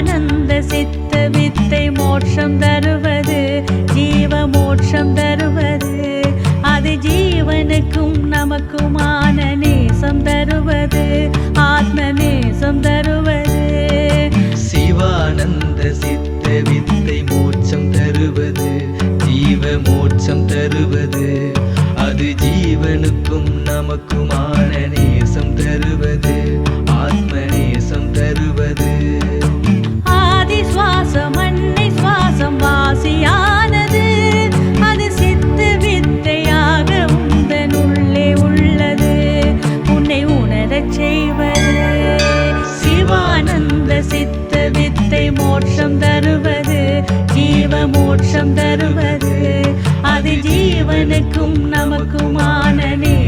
ஆனந்த சித்த வித்தை மோட்சம் தருவது ஜீவ மோட்சம் தருவது. அது ஜீவனுக்கும் நமக்குமான நேசம் தருவது ஆத்ம நேசம் தருவது. சிவானந்த சித்த வித்தை மோட்சம் தருவது ஜீவ மோட்சம் தருவது. அது ஜீவனுக்கும் நமக்குமான நேசம் தருவது. மோட்சம் தருவது ஜீவ மோட்சம் தருவது. அது ஜீவனுக்கும் நமக்குமானனே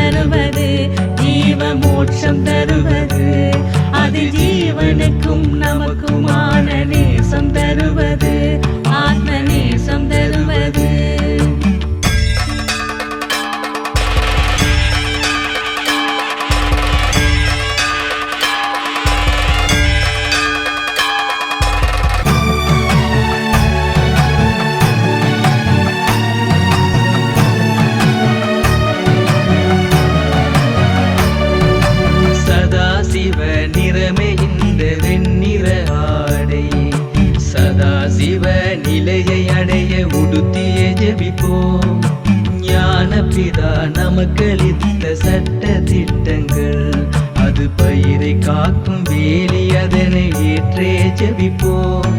தருவது ஜீவ மோட்சம் தருவது. அது ஜீவனுக்கும் நமக்குமான நேசம் தருவது. ஞானபிதா நமக்களித்த சட்ட திட்டங்கள்? அது பயிரை காக்கும் வேலி அதனை ஏற்றே ஜெபிப்போம்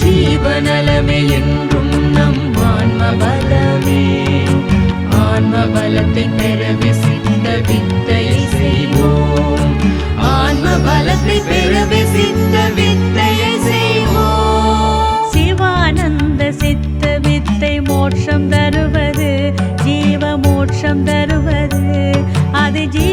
ஜீவநலமே என்றும் நம் ஆன்ம பலமே ஆன்ம பலத்தை பெற விசித்த வித்தையை செய்வோம். அது ஜீவனுக்கும்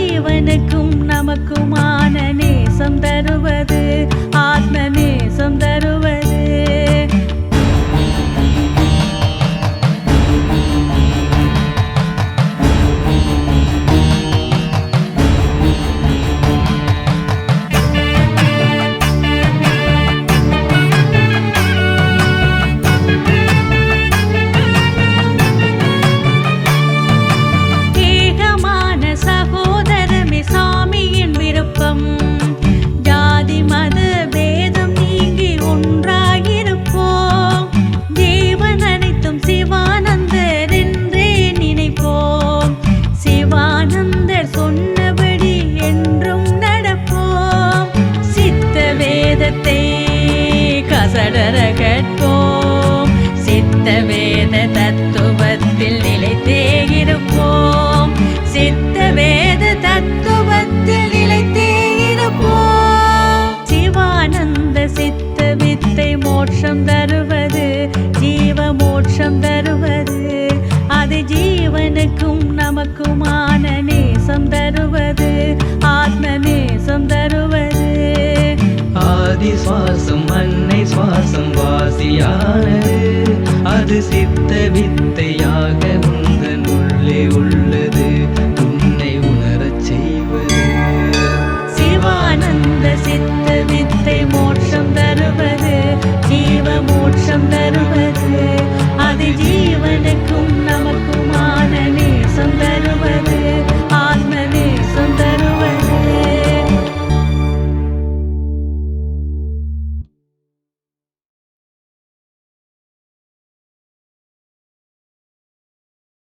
சுவாசம் அன்னை சுவாசம் வாசியானது அது சித்த வித்தையாக உங்கள் உள்ளே உள்ளது உன்னை உணரச் செய்வது. சிவானந்த சித்த வித்தை மோட்சம் தருவது ஜீவ மோட்சம் தருவது. அது ஜீவனுக்கும் நமக்குமான நேசம் தருவது.